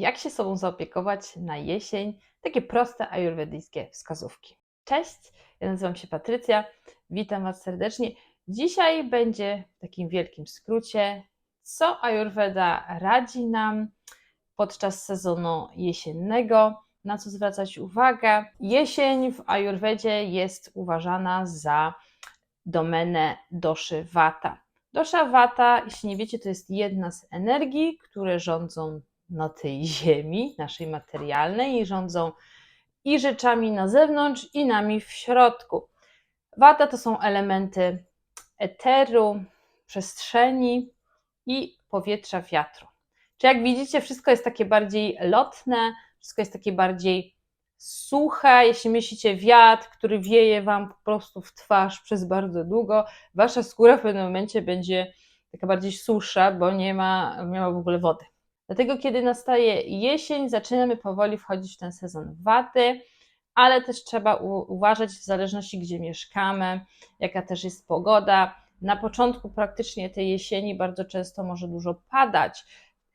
Jak się sobą zaopiekować na jesień? Takie proste ajurwedyjskie wskazówki. Cześć, ja nazywam się Patrycja, witam Was serdecznie. Dzisiaj będzie w takim wielkim skrócie, co Ayurveda radzi nam podczas sezonu jesiennego, na co zwracać uwagę. Jesień w Ayurvedzie jest uważana za domenę doszy Vata. Dosza Vata, jeśli nie wiecie, to jest jedna z energii, które rządzą na tej ziemi, naszej materialnej, i rządzą i rzeczami na zewnątrz, i nami w środku. Wata to są elementy eteru, przestrzeni i powietrza, wiatru. Czy jak widzicie, wszystko jest takie bardziej lotne, wszystko jest takie bardziej suche. Jeśli myślicie wiatr, który wieje wam po prostu w twarz przez bardzo długo, wasza skóra w pewnym momencie będzie taka bardziej susza, bo nie ma, nie ma w ogóle wody. Dlatego, kiedy nastaje jesień, zaczynamy powoli wchodzić w ten sezon waty, ale też trzeba uważać w zależności, gdzie mieszkamy, jaka też jest pogoda. Na początku praktycznie tej jesieni bardzo często może dużo padać.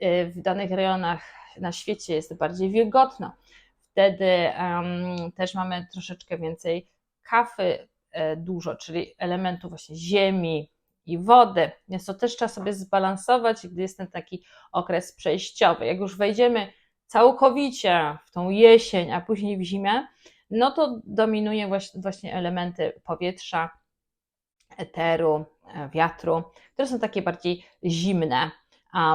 Y, w danych rejonach na świecie jest bardziej wilgotno. Wtedy um, też mamy troszeczkę więcej kafy, e, dużo, czyli elementów właśnie ziemi, i wody, więc to też trzeba sobie zbalansować, gdy jest ten taki okres przejściowy. Jak już wejdziemy całkowicie w tą jesień, a później w zimę, no to dominuje właśnie elementy powietrza, eteru, e, wiatru, które są takie bardziej zimne,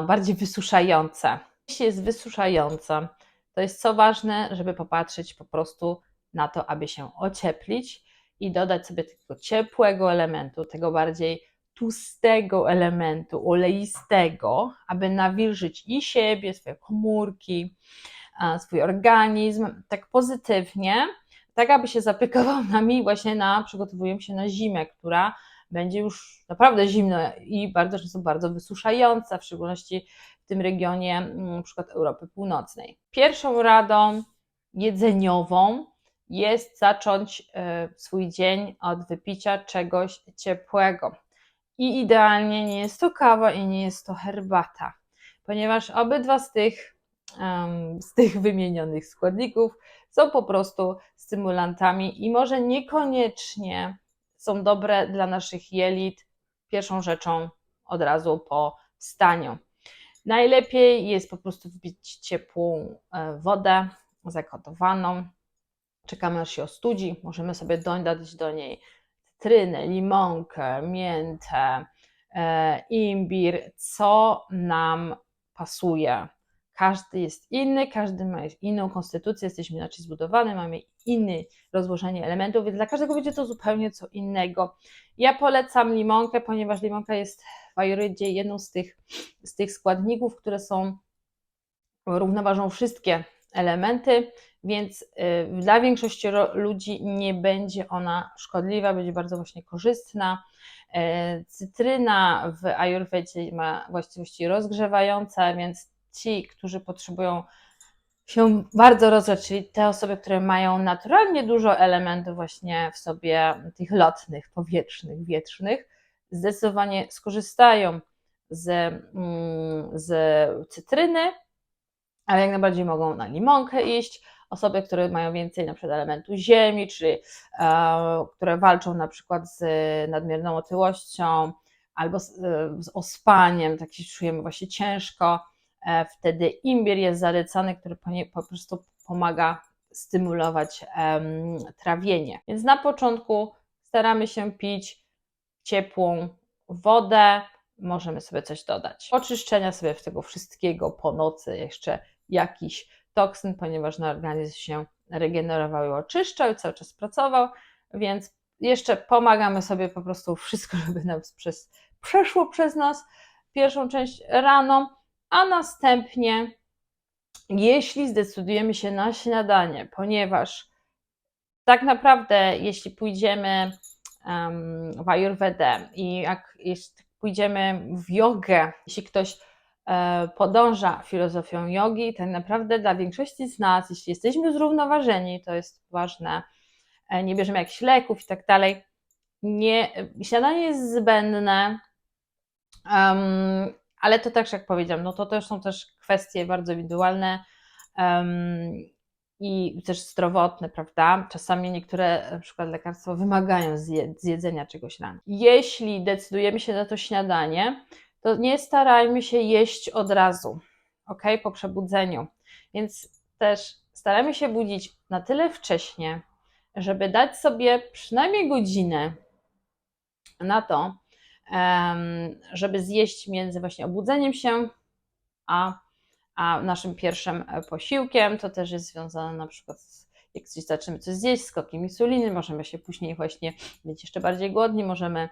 bardziej wysuszające. Jeśli jest wysuszające, to jest co ważne, żeby popatrzeć po prostu na to, aby się ocieplić i dodać sobie tego ciepłego elementu, tego bardziej tłustego elementu, oleistego, aby nawilżyć i siebie, swoje komórki, swój organizm tak pozytywnie, tak aby się zapiekował nami właśnie na, przygotowują się na zimę, która będzie już naprawdę zimna i bardzo często bardzo wysuszająca, w szczególności w tym regionie mm, przykład Europy Północnej. Pierwszą radą jedzeniową jest zacząć e, swój dzień od wypicia czegoś ciepłego. I idealnie nie jest to kawa i nie jest to herbata, ponieważ obydwa z tych, um, z tych wymienionych składników są po prostu stymulantami i może niekoniecznie są dobre dla naszych jelit pierwszą rzeczą od razu po wstaniu. Najlepiej jest po prostu wbić ciepłą e, wodę zakotowaną. Czekamy aż się ostudzi. Możemy sobie dodać do niej cytrynę, limonkę, miętę, e, imbir, co nam pasuje. Każdy jest inny, każdy ma inną konstytucję, jesteśmy inaczej zbudowani, mamy inne rozłożenie elementów, więc dla każdego będzie to zupełnie co innego. Ja polecam limonkę, ponieważ limonka jest w ajurydzie jedną z tych, z tych składników, które są równoważą wszystkie elementy, więc y, dla większości ludzi nie będzie ona szkodliwa, będzie bardzo właśnie korzystna. E, cytryna w Ayurvedzie ma właściwości rozgrzewające, więc ci, którzy potrzebują się bardzo rozgrzać, czyli te osoby, które mają naturalnie dużo elementów właśnie w sobie tych lotnych, powietrznych, wietrznych, zdecydowanie skorzystają z, mm, z cytryny, ale jak najbardziej mogą na limonkę iść. Osoby, które mają więcej na przykład elementu ziemi, czy e, które walczą na przykład z nadmierną otyłością albo z, e, z ospaniem, tak się czujemy właśnie ciężko, e, wtedy imbir jest zalecany, który po, prostu pomaga stymulować trawienie. Więc na początku staramy się pić ciepłą wodę, możemy sobie coś dodać. Oczyszczenia sobie tego wszystkiego po nocy jeszcze jakiś toksyn, ponieważ na organizm się regenerował i oczyszczał cały czas pracował, więc jeszcze pomagamy sobie po prostu wszystko, żeby nam przez, przeszło przez nas pierwszą część rano, a następnie jeśli zdecydujemy się na śniadanie, ponieważ tak naprawdę jeśli pójdziemy um, w Ayurvedę i jak jeśli pójdziemy w jogę, jeśli ktoś podąża filozofią jogi, tak naprawdę dla większości z nas, jeśli jesteśmy zrównoważeni, to jest ważne, e, nie bierzemy jakichś leków i tak dalej, nie, śniadanie jest zbędne, um, ale to też, jak powiedziałam, no to też są też kwestie bardzo indywidualne. em, i też zdrowotne, prawda? Czasami niektóre na przykład lekarstwa wymagają zje, zjedzenia czegoś rano. Jeśli decydujemy się na to śniadanie, to nie starajmy się jeść od razu, ok? Po przebudzeniu. Więc też staramy się budzić na tyle wcześnie, żeby dać sobie przynajmniej godzinę na to, żeby zjeść między właśnie obudzeniem się a, a naszym pierwszym posiłkiem. To też jest związane na przykład z jak coś zaczynamy coś zjeść, skokiem insuliny, możemy się później właśnie być jeszcze bardziej głodni, możemy,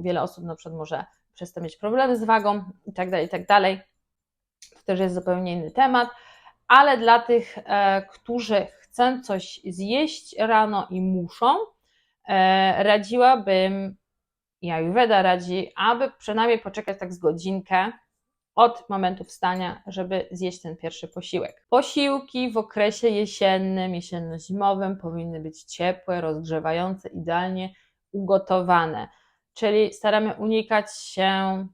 wiele osób na przykład może przez to mieć problemy z wagą i tak dalej, i tak. To też jest zupełnie inny temat, ale dla tych, e, którzy chcą coś zjeść rano i muszą, e, radziłabym, i Ayurveda radzi, aby przynajmniej poczekać tak z godzinkę od momentu wstania, żeby zjeść ten pierwszy posiłek. Posiłki w okresie jesiennym, jesienno-zimowym powinny być ciepłe, rozgrzewające, idealnie ugotowane. Czyli staramy unikać się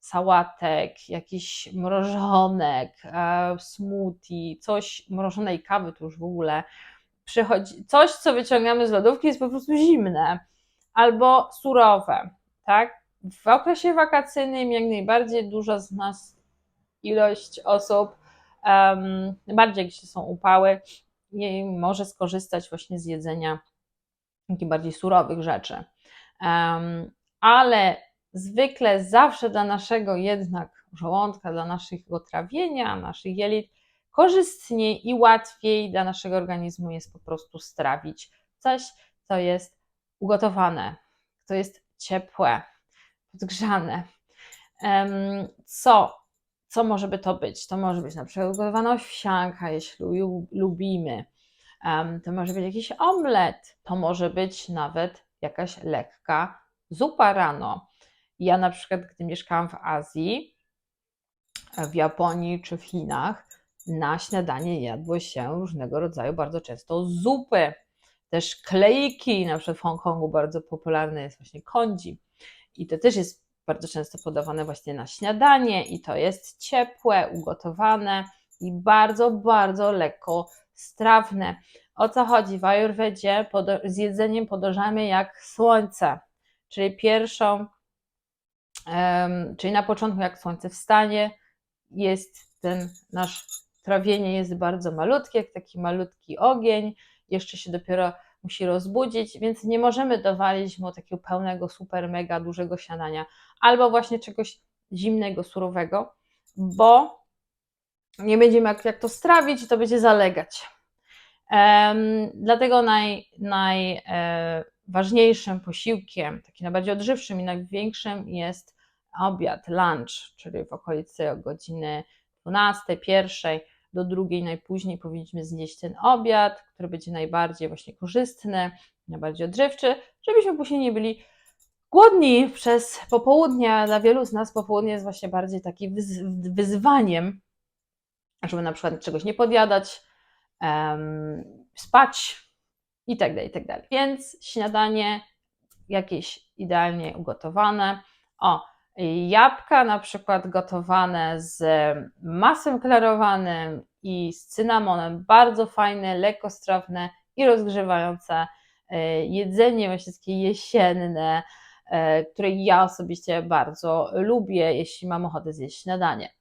sałatek, jakichś mrożonek, e, smoothie, coś, mrożonej kawy to już w ogóle przychodzi, coś, co wyciągamy z lodówki jest po prostu zimne albo surowe, tak? W okresie wakacyjnym jak najbardziej duża z nas ilość osób, um, bardziej jeśli są upały, może skorzystać właśnie z jedzenia takich bardziej surowych rzeczy. Um, ale zwykle zawsze dla naszego jednak żołądka, dla naszego trawienia, naszych jelit, korzystniej i łatwiej dla naszego organizmu jest po prostu strawić coś, co jest ugotowane, co jest ciepłe, podgrzane. Co, co może by to być? To może być na przykład ugotowana owsianka, jeśli lubimy. To może być jakiś omlet, to może być nawet jakaś lekka zupa rano. Ja na przykład, gdy mieszkałam w Azji, w Japonii czy w Chinach, na śniadanie jadło się różnego rodzaju bardzo często zupy. Też klejki, na przykład w Hongkongu bardzo popularne jest właśnie kondzi. I to też jest bardzo często podawane właśnie na śniadanie i to jest ciepłe, ugotowane i bardzo, bardzo lekko strawne. O co chodzi? W Ayurvedzie z jedzeniem podążamy jak słońce, czyli pierwszą czyli na początku, jak słońce wstanie, jest ten nasz trawienie jest bardzo malutkie, jak taki malutki ogień, jeszcze się dopiero musi rozbudzić, więc nie możemy dowalić mu takiego pełnego, super, mega dużego śniadania, albo właśnie czegoś zimnego, surowego, bo nie będziemy jak, jak to strawić to będzie zalegać. Um, dlatego naj, najważniejszym e, posiłkiem, takim najbardziej odżywczym i największym jest obiad, lunch, czyli w okolicy godziny 12, 1 do drugiej najpóźniej powinniśmy znieść ten obiad, który będzie najbardziej właśnie korzystny, najbardziej odżywczy, żebyśmy później nie byli głodni przez popołudnie. Dla wielu z nas popołudnie jest właśnie bardziej takim wyzwaniem, żeby na przykład czegoś nie podjadać, um, spać i tak dalej, i tak dalej. Więc śniadanie jakieś idealnie ugotowane. O, Jabłka na przykład gotowane z masem klarowanym i z cynamonem, bardzo fajne, lekkostrawne i rozgrzewające e, jedzenie właśnie takie jesienne, e, które ja osobiście bardzo lubię, jeśli mam ochotę zjeść śniadanie.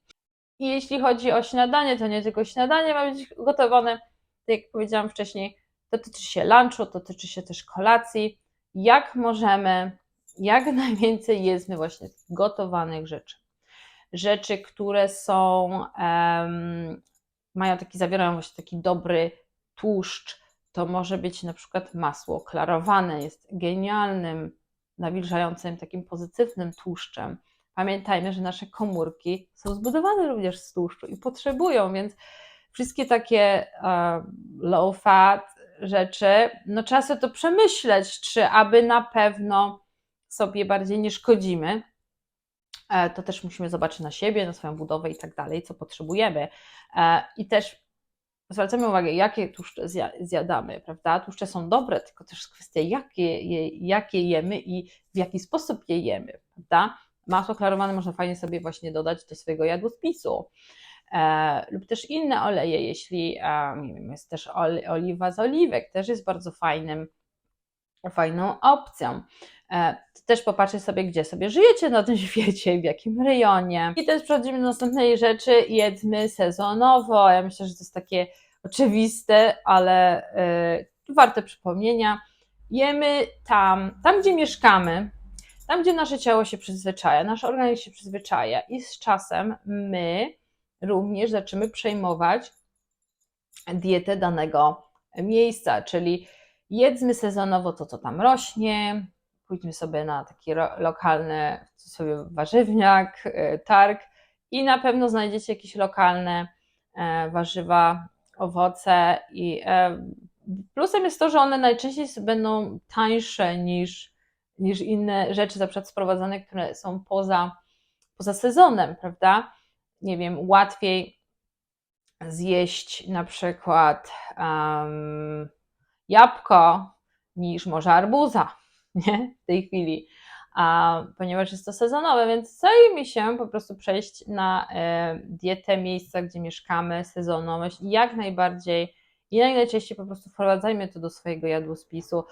I jeśli chodzi o śniadanie, to nie tylko śniadanie ma być gotowane, tak jak powiedziałam wcześniej, dotyczy się lunchu, dotyczy się też kolacji. Jak możemy jak najwięcej jedzmy właśnie gotowanych rzeczy. Rzeczy, które są, um, mają taki, zawierają właśnie taki dobry tłuszcz. To może być na przykład masło klarowane, jest genialnym, nawilżającym, takim pozytywnym tłuszczem. Pamiętajmy, że nasze komórki są zbudowane również z tłuszczu i potrzebują, więc wszystkie takie low fat rzeczy, no trzeba sobie to przemyśleć, czy aby na pewno sobie bardziej nie szkodzimy, e, to też musimy zobaczyć na siebie, na swoją budowę i tak dalej, co potrzebujemy. E, I też zwracamy uwagę, jakie tłuszcze zjadamy, prawda? Tłuszcze są dobre, tylko też kwestia, jakie je, jakie jemy i w jaki sposób je jemy, prawda? Masło klarowane można fajnie sobie właśnie dodać do swojego jadłospisu. E, lub też inne oleje, jeśli nie wiem, jest też oli, oliwa z oliwek, też jest bardzo fajnym, fajną opcją. E, też popatrzeć sobie, gdzie sobie żyjecie na tym świecie, w jakim rejonie. I też przechodzimy do następnej rzeczy, jedzmy sezonowo. Ja myślę, że to jest takie oczywiste, ale y, warte przypomnienia. Jemy tam, tam gdzie mieszkamy, tam gdzie nasze ciało się przyzwyczaja, nasz organizm się przyzwyczaja i z czasem my również zaczynamy przejmować dietę danego miejsca, czyli jedzmy sezonowo to, co tam rośnie, pójdźmy sobie na taki lokalny sobie warzywniak, y, targ i na pewno znajdziecie jakieś lokalne e, warzywa, owoce i e, plusem jest to, że one najczęściej będą tańsze niż, niż inne rzeczy, na przykład sprowadzane, które są poza, poza sezonem, prawda? Nie wiem, łatwiej zjeść na przykład um, jabłko niż może arbuza, nie? W tej chwili, a, ponieważ jest to sezonowe, więc zajmie się po prostu przejść na e, dietę miejsca, gdzie mieszkamy, sezonowość i jak najbardziej i najczęściej po prostu wprowadzajmy to do swojego jadłospisu.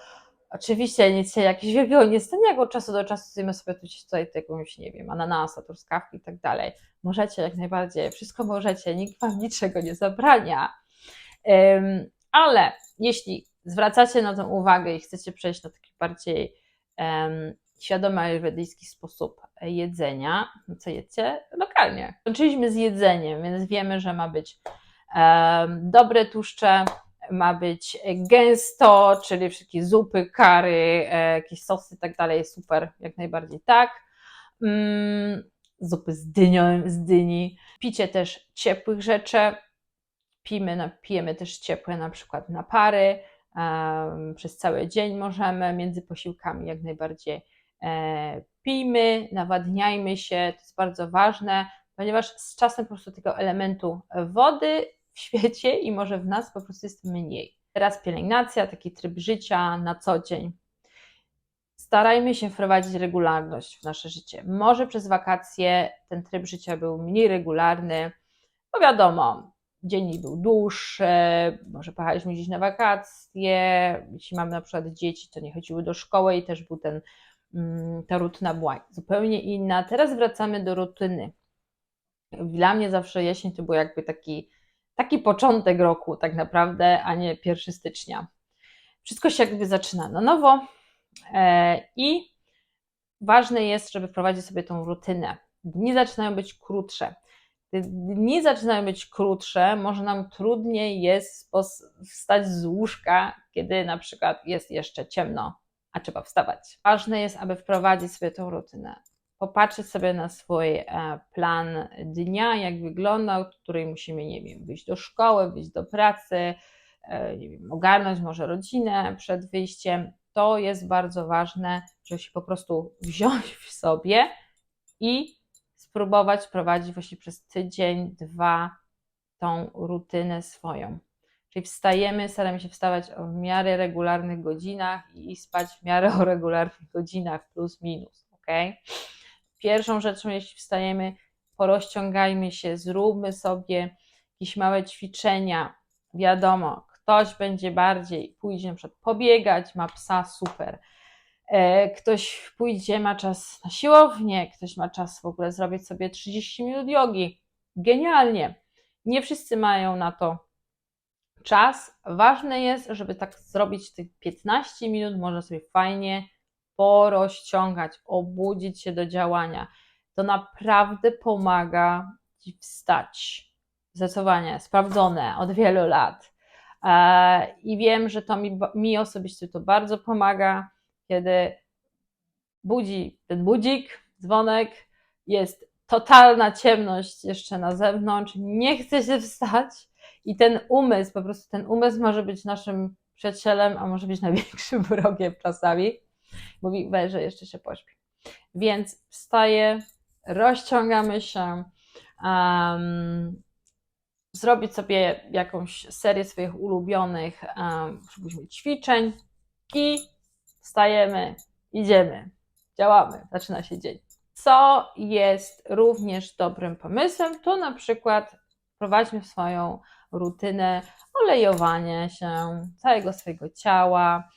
Oczywiście nic się jakiegoś wielkiego nie stanie, od czasu do czasu zjemy sobie tutaj jakąś, nie wiem, ananasa, truskawki i tak dalej. Możecie jak najbardziej, wszystko możecie, nikt wam niczego nie zabrania. Um, ale jeśli zwracacie na to uwagę i chcecie przejść na taki bardziej um, świadomy ayurvedyjski sposób jedzenia, no co jecie? Lokalnie. Kończyliśmy z jedzeniem, więc wiemy, że ma być um, dobre tłuszcze, ma być gęsto, czyli wszystkie zupy, kary, e, jakieś sosy i tak dalej, super, jak najbardziej tak. Mm, zupy z dynią, z dyni. Picie też ciepłych rzeczy, pijemy, pijemy też ciepłe na przykład napary, przez cały dzień możemy, między posiłkami jak najbardziej e, pijmy, nawadniajmy się, to jest bardzo ważne, ponieważ z czasem po prostu tego elementu wody w świecie i może w nas po prostu jest mniej. Teraz pielęgnacja, taki tryb życia na co dzień. Starajmy się wprowadzić regularność w nasze życie. Może przez wakacje ten tryb życia był mniej regularny, bo wiadomo, dziennik był dłuższy, może pojechaliśmy gdzieś na wakacje, jeśli mamy na przykład dzieci, to nie chodziły do szkoły i też był ten, mm, ta rutyna była zupełnie inna. Teraz wracamy do rutyny. Dla mnie zawsze jesień to był jakby taki, taki początek roku tak naprawdę, a nie 1 stycznia. Wszystko się jakby zaczyna na nowo e, i ważne jest, żeby wprowadzić sobie tą rutynę. Dni zaczynają być krótsze dni zaczynają być krótsze, może nam trudniej jest wstać z łóżka, kiedy na przykład jest jeszcze ciemno, a trzeba wstawać. Ważne jest, aby wprowadzić sobie tą rutynę. Popatrzeć sobie na swój e, plan dnia, jak wygląda, w której musimy, nie wiem, wyjść do szkoły, wyjść do pracy, e, nie wiem, ogarnąć może rodzinę przed wyjściem. To jest bardzo ważne, żeby się po prostu wziąć w sobie i spróbować prowadzić właśnie przez tydzień, dwa tą rutynę swoją. Czyli wstajemy, staramy się wstawać w miarę regularnych godzinach i spać w miarę o regularnych godzinach, plus minus, ok? Pierwszą rzeczą, jeśli wstajemy, porozciągajmy się, zróbmy sobie jakieś małe ćwiczenia. Wiadomo, ktoś będzie bardziej, pójdzie na przykład pobiegać, ma psa, super E, ktoś pójdzie, ma czas na siłownię, ktoś ma czas w ogóle zrobić sobie 30 minut jogi. Genialnie. Nie wszyscy mają na to czas. Ważne jest, żeby tak zrobić tych 15 minut, można sobie fajnie porozciągać, obudzić się do działania. To naprawdę pomaga Ci wstać. Zdecydowanie, sprawdzone od wielu lat. E, I wiem, że to mi, mi osobiście to bardzo pomaga kiedy budzi ten budzik, dzwonek, jest totalna ciemność jeszcze na zewnątrz, nie chce się wstać i ten umysł, po prostu ten umysł może być naszym przyjacielem, a może być największym wrogiem czasami. Mówi, weź, że jeszcze się pośpi. Więc wstaje, rozciągamy się, um, zrobić sobie jakąś serię swoich ulubionych um, ćwiczeń i wstajemy, idziemy, działamy, zaczyna się dzień. Co jest również dobrym pomysłem, to na przykład wprowadźmy w swoją rutynę olejowanie się całego swojego ciała,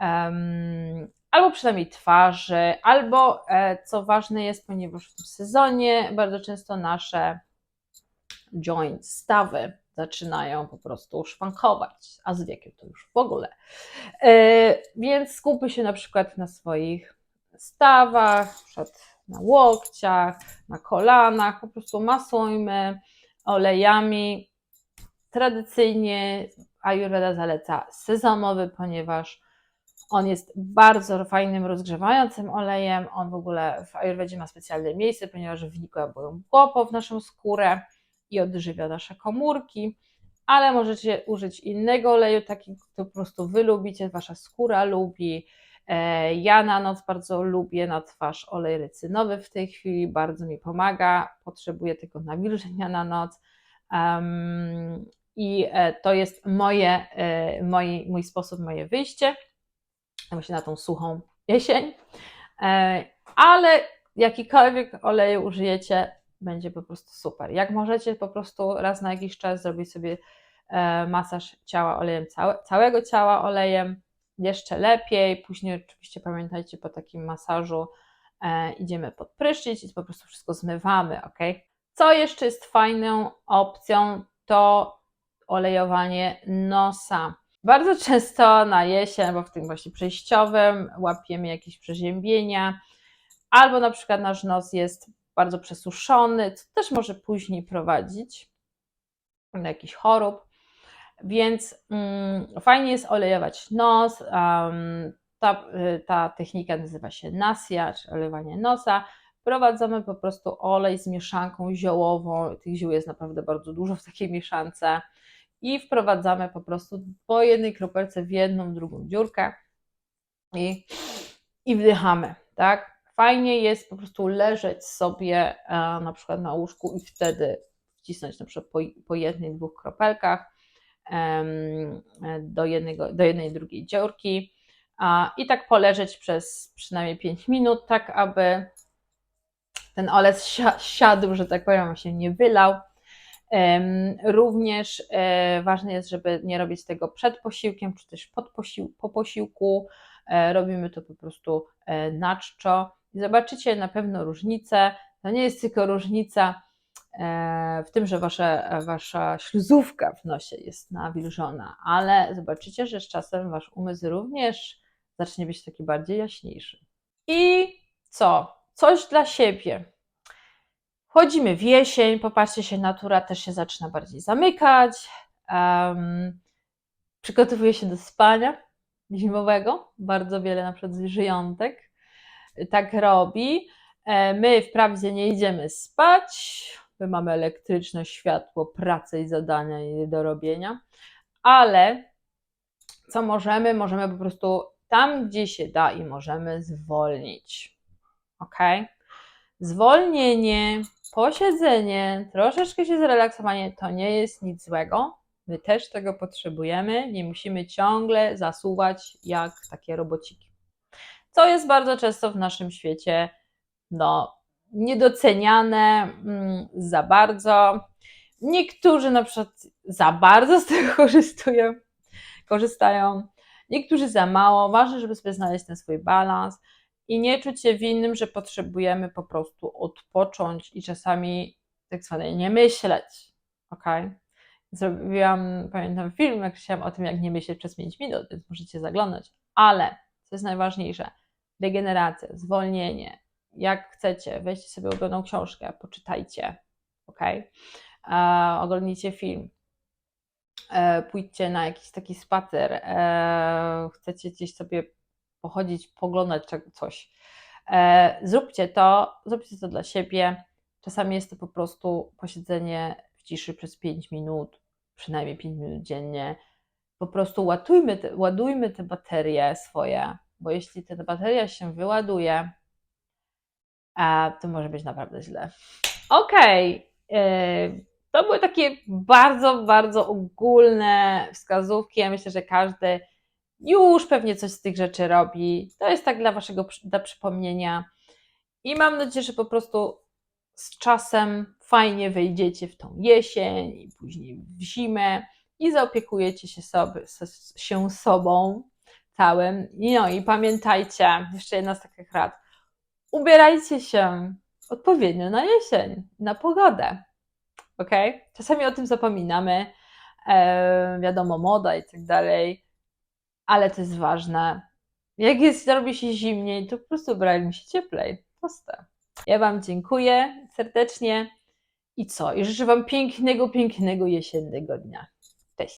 em, albo przynajmniej twarzy, albo e, co ważne jest, ponieważ w tym sezonie bardzo często nasze joints, stawy zaczynają po prostu szwankować, a z wiekiem to już w ogóle. E, więc skupmy się na przykład na swoich stawach, na łokciach, na kolanach, po prostu masujmy olejami. Tradycyjnie Ayurveda zaleca sezamowy, ponieważ on jest bardzo fajnym, rozgrzewającym olejem. On w ogóle w Ayurvedzie ma specjalne miejsce, ponieważ wnika głęboko w naszą skórę i odżywia nasze komórki. Ale możecie użyć innego oleju, taki, który po prostu wy lubicie, wasza skóra lubi. E, Ja na noc bardzo lubię na twarz olej rycynowy w tej chwili, bardzo mi pomaga. Potrzebuję tego nawilżenia na noc. Um, I e, to jest moje, e, moi, mój sposób, moje wyjście właśnie na tą suchą jesień. E, Ale jakikolwiek oleju użyjecie, będzie po prostu super. Jak możecie po prostu raz na jakiś czas zrobić sobie e, masaż ciała olejem, całe, całego ciała olejem, jeszcze lepiej. Później oczywiście pamiętajcie, po takim masażu e, idziemy pod prysznic i po prostu wszystko zmywamy, ok? Co jeszcze jest fajną opcją, to olejowanie nosa. Bardzo często na jesień, bo w tym właśnie przejściowym, łapiemy jakieś przeziębienia, albo na przykład nasz nos jest bardzo przesuszony, co też może później prowadzić do jakichś chorób. Więc mm, fajnie jest olejować nos. Um, ta, ta technika nazywa się nasja, czy olejowanie nosa. Wprowadzamy po prostu olej z mieszanką ziołową. Tych ziół jest naprawdę bardzo dużo w takiej mieszance. I wprowadzamy po prostu po jednej kropelce w jedną, drugą dziurkę i, i wdychamy, tak? Fajnie jest po prostu leżeć sobie e, na przykład na łóżku i wtedy wcisnąć na przykład po, po jednej, dwóch kropelkach do, jednego, do jednej, drugiej dziurki a, i tak poleżeć przez przynajmniej 5 minut, tak aby ten sia- siadł, że tak powiem, się nie wylał. Również e, ważne jest, żeby nie robić tego przed posiłkiem, czy też pod posił- po posiłku. E, Robimy to po prostu e, na czczo. Zobaczycie na pewno różnicę. To nie jest tylko różnica w tym, że wasze, wasza śluzówka w nosie jest nawilżona, ale zobaczycie, że z czasem wasz umysł również zacznie być taki bardziej jaśniejszy. I co? Coś dla siebie. Wchodzimy w jesień, popatrzcie się, natura też się zaczyna bardziej zamykać. Um, przygotowuje się do spania zimowego. Bardzo wiele na przykład zwierzątek tak robi. E, My wprawdzie nie idziemy spać, my mamy elektryczne światło, pracę i zadania i do robienia, ale co możemy? Możemy po prostu tam, gdzie się da i możemy zwolnić. Ok? Zwolnienie, posiedzenie, troszeczkę się zrelaksowanie to nie jest nic złego. My też tego potrzebujemy. Nie musimy ciągle zasuwać jak takie robociki. Co jest bardzo często w naszym świecie no, niedoceniane mm, za bardzo. Niektórzy na przykład za bardzo z tego korzystują, korzystają, niektórzy za mało. Ważne, żeby sobie znaleźć ten swój balans i nie czuć się winnym, że potrzebujemy po prostu odpocząć i czasami tak zwane nie myśleć. Ok? Zrobiłam, pamiętam film, jak chciałam o tym, jak nie myśleć przez 5 minut, więc możecie zaglądać. Ale co jest najważniejsze, regeneracja, zwolnienie. Jak chcecie, weźcie sobie ulubioną książkę, poczytajcie, ok? E, oglądnijcie film, e, pójdźcie na jakiś taki spacer, e, chcecie gdzieś sobie pochodzić, poglądać coś. E, zróbcie to, zróbcie to dla siebie. Czasami jest to po prostu posiedzenie w ciszy przez 5 minut, przynajmniej 5 minut dziennie. Po prostu ładujmy te, ładujmy te baterie swoje, bo jeśli ta bateria się wyładuje, to może być naprawdę źle. Okej, e, to były takie bardzo, bardzo ogólne wskazówki. Ja myślę, że każdy już pewnie coś z tych rzeczy robi. To jest tak dla waszego dla przypomnienia. I mam nadzieję, że po prostu z czasem fajnie wejdziecie w tą jesień i później w zimę i zaopiekujecie się, sobie, się sobą całym. No i pamiętajcie, jeszcze jedna z takich rad, ubierajcie się odpowiednio na jesień, na pogodę. Ok? Czasami o tym zapominamy, e, wiadomo, moda i tak dalej, ale to jest ważne. Jak jest, robi się zimniej, to po prostu ubrajmy się cieplej. Proste. Ja Wam dziękuję serdecznie i co? I życzę Wam pięknego, pięknego jesiennego dnia.